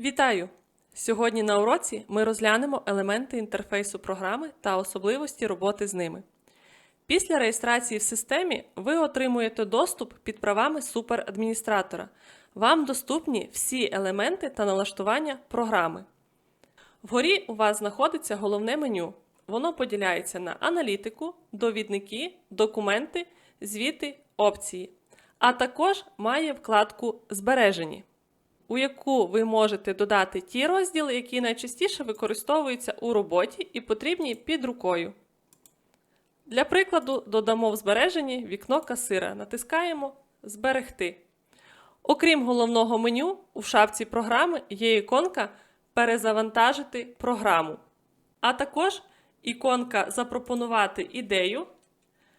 Вітаю! Сьогодні на уроці ми розглянемо елементи інтерфейсу програми та особливості роботи з ними. Після реєстрації в системі ви отримуєте доступ під правами суперадміністратора. Вам доступні всі елементи та налаштування програми. Вгорі у вас знаходиться головне меню. Воно поділяється на аналітику, довідники, документи, звіти, опції, а також має вкладку Збережені у яку ви можете додати ті розділи, які найчастіше використовуються у роботі і потрібні під рукою. Для прикладу, додамо в збереженні вікно касира. Натискаємо Зберегти. Окрім головного меню, у шапці програми є іконка Перезавантажити програму, а також іконка Запропонувати ідею,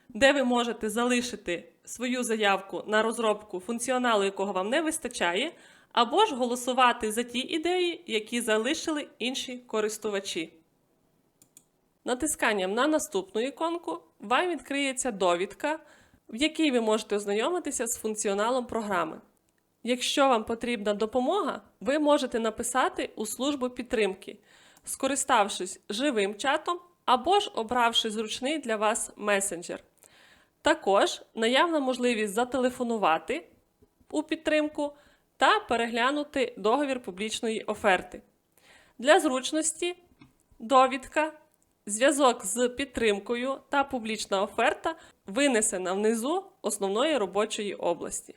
де ви можете залишити свою заявку на розробку функціоналу, якого вам не вистачає, або ж голосувати за ті ідеї, які залишили інші користувачі. Натисканням на наступну іконку вам відкриється довідка, в якій ви можете ознайомитися з функціоналом програми. Якщо вам потрібна допомога, ви можете написати у службу підтримки, скориставшись живим чатом або ж обравши зручний для вас месенджер. Також наявна можливість зателефонувати у підтримку та переглянути договір публічної оферти. Для зручності довідка, зв'язок з підтримкою та публічна оферта винесена внизу основної робочої області.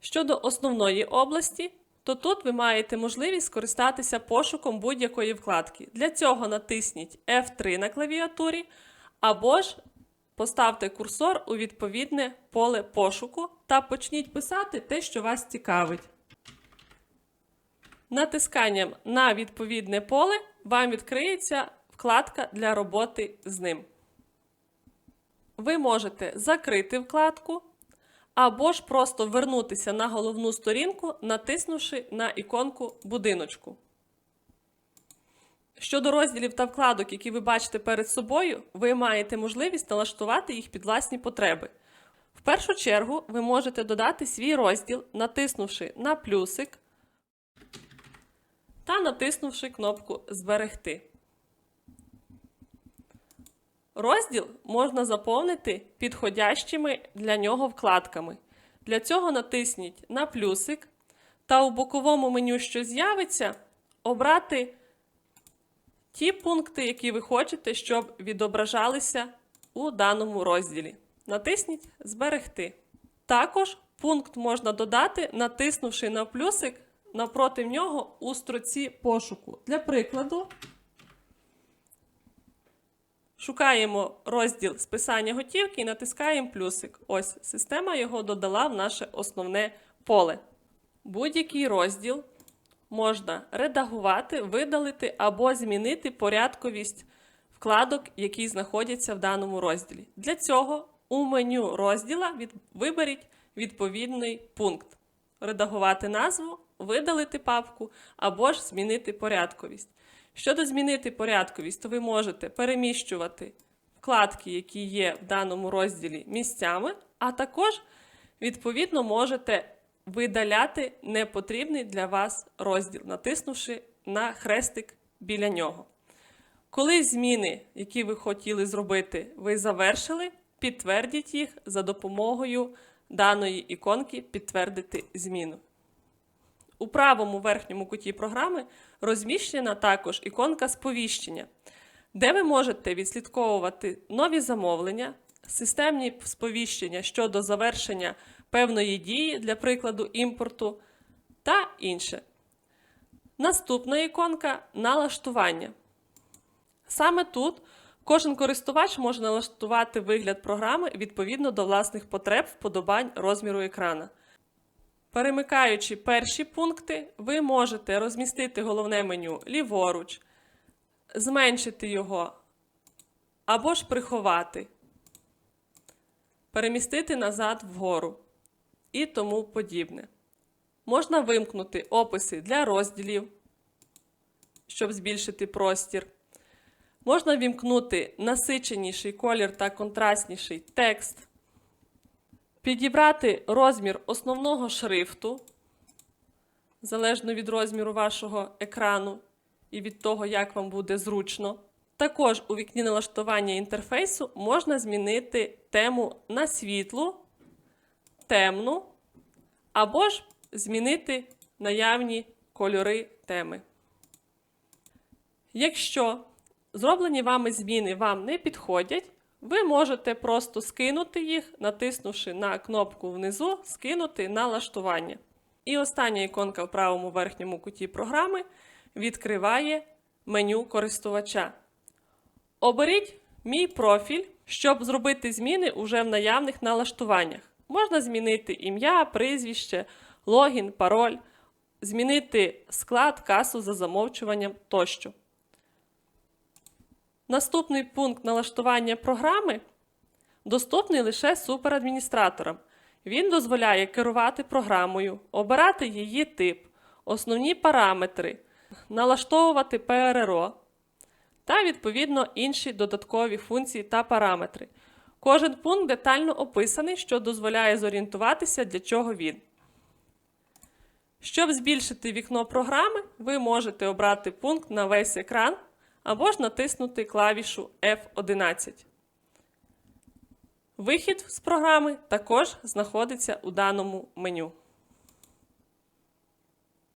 Щодо основної області, то тут ви маєте можливість скористатися пошуком будь-якої вкладки. Для цього натисніть F3 на клавіатурі або ж Поставте курсор у відповідне поле пошуку та почніть писати те, що вас цікавить. Натисканням на відповідне поле вам відкриється вкладка для роботи з ним. Ви можете закрити вкладку або ж просто вернутися на головну сторінку, натиснувши на іконку будиночку. Щодо розділів та вкладок, які ви бачите перед собою, ви маєте можливість налаштувати їх під власні потреби. В першу чергу ви можете додати свій розділ, натиснувши на плюсик та натиснувши кнопку Зберегти. Розділ можна заповнити підходящими для нього вкладками. Для цього натисніть на плюсик та у боковому меню, що з'явиться, обрати ті пункти, які ви хочете, щоб відображалися у даному розділі. Натисніть Зберегти. Також пункт можна додати, натиснувши на плюсик напроти нього у строці пошуку. Для прикладу, шукаємо розділ списання готівки і натискаємо плюсик. Ось система його додала в наше основне поле. Будь-який розділ можна редагувати, видалити або змінити порядковість вкладок, які знаходяться в даному розділі. Для цього у меню розділа виберіть відповідний пункт: редагувати назву, видалити папку або ж змінити порядковість. Щодо змінити порядковість, то ви можете переміщувати вкладки, які є в даному розділі місцями, а також, відповідно, можете видаляти непотрібний для вас розділ, натиснувши на хрестик біля нього. Коли зміни, які ви хотіли зробити, ви завершили, підтвердіть їх за допомогою даної іконки Підтвердити зміну. У правому верхньому куті програми розміщена також іконка сповіщення, де ви можете відслідковувати нові замовлення, системні сповіщення щодо завершення певної дії, для прикладу імпорту та інше. Наступна іконка налаштування. Саме тут кожен користувач може налаштувати вигляд програми відповідно до власних потреб, вподобань розміру екрана. Перемикаючи перші пункти, ви можете розмістити головне меню ліворуч, зменшити його або ж приховати, перемістити назад вгору і тому подібне. Можна вимкнути описи для розділів, щоб збільшити простір. Можна вімкнути насиченіший колір та контрастніший текст, підібрати розмір основного шрифту, залежно від розміру вашого екрану і від того, як вам буде зручно. Також у вікні налаштування інтерфейсу можна змінити тему на світлу, темну, або ж змінити наявні кольори теми. Якщо зроблені вами зміни вам не підходять, ви можете просто скинути їх, натиснувши на кнопку внизу Скинути налаштування. І остання іконка в правому верхньому куті програми відкриває меню користувача. Оберіть Мій профіль, щоб зробити зміни уже в наявних налаштуваннях. Можна змінити ім'я, прізвище, логін, пароль, змінити склад, касу за замовчуванням тощо. Наступний пункт налаштування програми доступний лише суперадміністраторам. Він дозволяє керувати програмою, обирати її тип, основні параметри, налаштовувати ПРРО та, відповідно, інші додаткові функції та параметри. Кожен пункт детально описаний, що дозволяє зорієнтуватися, для чого він. Щоб збільшити вікно програми, ви можете обрати пункт на весь екран або ж натиснути клавішу F11. Вихід з програми також знаходиться у даному меню.